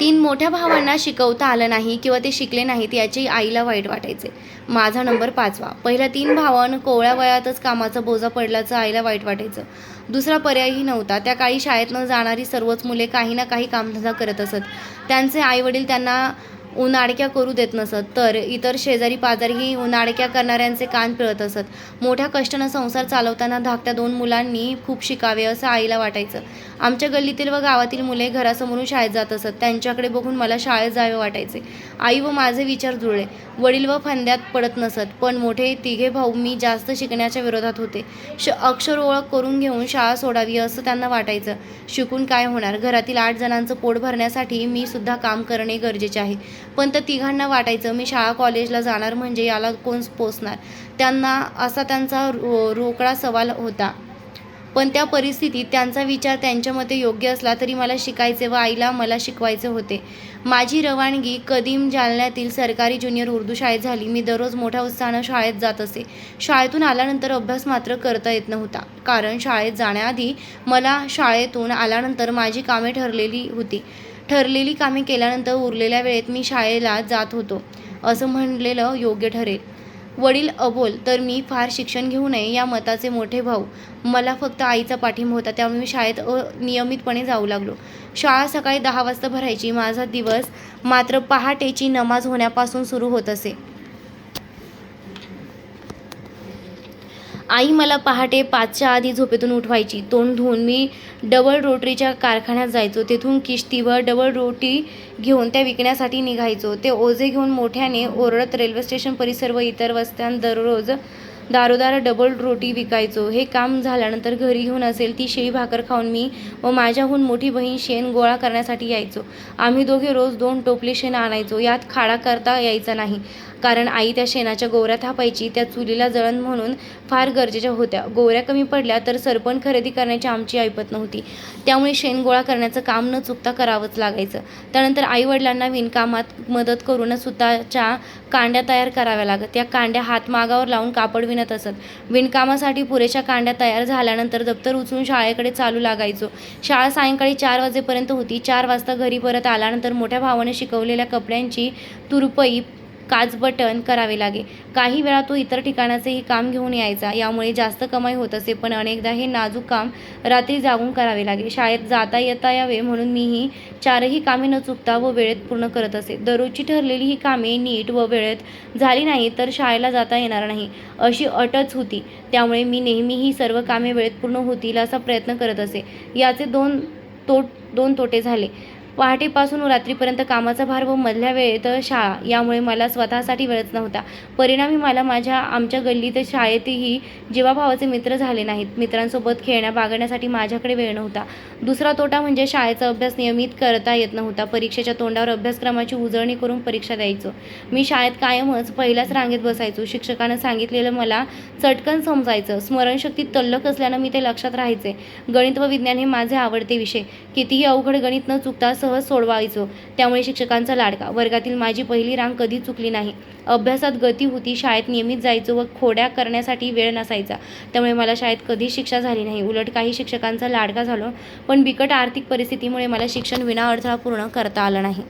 तीन मोठ्या भावांना शिकवता आलं नाही किंवा ते शिकले नाहीत याची आईला वाईट वाटायचे. माझा नंबर पाचवा. पहिल्या तीन भावानं कोवळ्या वयातच कामाचा बोजा पडल्याचं आईला वाईट वाटायचं. दुसरा पर्यायही नव्हता. त्या काळी शाळेत न जाणारी सर्वच मुले काही ना काही कामधंदा करत असत. त्यांचे आईवडील त्यांना उन्हाडक्या करू देत नसत. तर इतर शेजारी पाजारीही उन्हाडक्या करणाऱ्यांचे कान पिळत असत. मोठ्या कष्टानं संसार चालवताना धाकट्या दोन मुलांनी खूप शिकावे असं आईला वाटायचं. आमच्या गल्लीतील व गावातील मुले घरासमोरून शाळेत जात असत. त्यांच्याकडे बघून मला शाळेत जावे वाटायचे. आई व माझे विचार जुळले वडील व फंद्यात पडत नसत. पण मोठे तिघे भाऊ मी जास्त शिकण्याच्या विरोधात होते. श अक्षर ओळख करून घेऊन शाळा सोडावी असं त्यांना वाटायचं. शिकून काय होणार? घरातील आठ जणांचं पोट भरण्यासाठी मी सुद्धा काम करणे गरजेचे आहे. पण तर तिघांना वाटायचं मी शाळा कॉलेजला जाणार म्हणजे याला कोण पोचणार त्यांना असा त्यांचा रो रोकडा सवाल होता. पण त्या परिस्थितीत त्यांचा विचार त्यांच्या मते योग्य असला तरी मला शिकायचे व आईला मला शिकवायचे होते. माझी रवानगी कदीम जालन्यातील सरकारी ज्युनियर उर्दू शाळेत झाली. मी दररोज मोठ्या उत्साहानं शाळेत जात असे. शाळेतून आल्यानंतर अभ्यास मात्र करता येत नव्हता. कारण शाळेत जाण्याआधी मला शाळेतून आल्यानंतर माझी कामे ठरलेली होती. ठरलेली कामे केल्यानंतर उरलेल्या वेळेत मी शाळेला जात होतो असं म्हणलेलं योग्य ठरेल. वडील अबोल तर मी फार शिक्षण घेऊ नये या मताचे मोठे भाऊ. मला फक्त आईचा पाठिंबा होता त्यामुळे मी शाळेत नियमितपणे जाऊ लागलो. शाळा सकाळी दहा वाजता भरायची. माझा दिवस मात्र पहाटेची नमाज होण्यापासून सुरू होत असे. आई मला पहाटे पाचच्या आधी झोपेतून उठवायची. तोंड धुवून मी डबल रोटरीच्या कारखान्यात जायचो. तेथून किश्तीवर डबल रोटी घेऊन त्या विकण्यासाठी निघायचो. ते ओझे घेऊन मोठ्याने ओरडत रेल्वे स्टेशन परिसर व इतर वस्त्यां दररोज दारोदार डबल रोटी विकायचो. हे काम झाल्यानंतर घरी घेऊन असेल ती शेळी भाकर खाऊन मी व माझ्याहून मोठी बहीण शेण गोळा करण्यासाठी यायचो. आम्ही दोघे रोज दोन टोपले शेण आणायचो. यात खाडा करता यायचा नाही. कारण आई त्या शेणाच्या गोवऱ्या थापायची त्या चुलीला जळण म्हणून फार गरजेच्या होत्या. गोवऱ्या कमी पडल्या तर सरपण खरेदी करण्याची आमची ऐपत नव्हती. त्यामुळे शेण गोळा करण्याचं काम न चुकता करावंच लागायचं. त्यानंतर आईवडिलांना विणकामात मदत करून स्वतःच्या कांड्या तयार कराव्या लागत. त्या कांड्या हातमागावर लावून कापड विणत असत. विणकामासाठी पुरेशा कांड्या तयार झाल्यानंतर दप्तर उचलून शाळेकडे चालू लागायचो. शाळा सायंकाळी चार वाजेपर्यंत होती. चार वाजता घरी परत आल्यानंतर मोठ्या भावाने शिकवलेल्या कपड्यांची तुरपई काच बटन करावे लागे. काही वेळा तो इतर ठिकाणाचेही काम घेऊन यायचा. यामुळे जास्त कमाई होत असे पण अनेकदा हे नाजूक काम रात्री जागून करावे लागे. शाळेत जाता येता यावे म्हणून मीही चारही कामे न चुकता व वेळेत पूर्ण करत असे. दररोजची ठरलेली ही कामे नीट व वेळेत झाली नाही तर शाळेला जाता येणार नाही अशी अटच होती. त्यामुळे मी नेहमी ही सर्व कामे वेळेत पूर्ण होतील असा प्रयत्न करत असे. याचे दोन तोट दोन तोटे झाले. पहाटेपासून रात्रीपर्यंत कामाचा भार व मधल्या वेळेत शाळा. यामुळे मला स्वतःसाठी वेळच नव्हता. परिणामी मला माझ्या आमच्या गल्लीत शाळेतही जीवाभावाचे मित्र झाले नाहीत. मित्रांसोबत खेळण्या बागण्यासाठी माझ्याकडे वेळ नव्हता. दुसरा तोटा म्हणजे शाळेचा अभ्यास नियमित करता येत नव्हता. परीक्षेच्या तोंडावर अभ्यासक्रमाची उजळणी करून परीक्षा द्यायचो. मी शाळेत कायमच पहिल्याच रांगेत बसायचो. शिक्षकानं सांगितलेलं मला चटकन समजायचं. स्मरणशक्ती तल्लक असल्यानं मी ते लक्षात राहायचे. गणित व विज्ञान हे माझे आवडते विषय. कितीही अवघड गणित न चुकता सहज सोडवायचो. त्यामुळे शिक्षकांचा लाडका. वर्गातील माझी पहिली रांग कधी चुकली नाही. अभ्यासात गती होती. शाळेत नियमित जायचो व खोड्या करण्यासाठी वेळ नसायचा. त्यामुळे मला शाळेत कधीच शिक्षा झाली नाही. उलट काही शिक्षकांचा लाडका झालो. पण बिकट आर्थिक परिस्थितीमुळे मला शिक्षण विना अडथळा पूर्ण करता आलं नाही.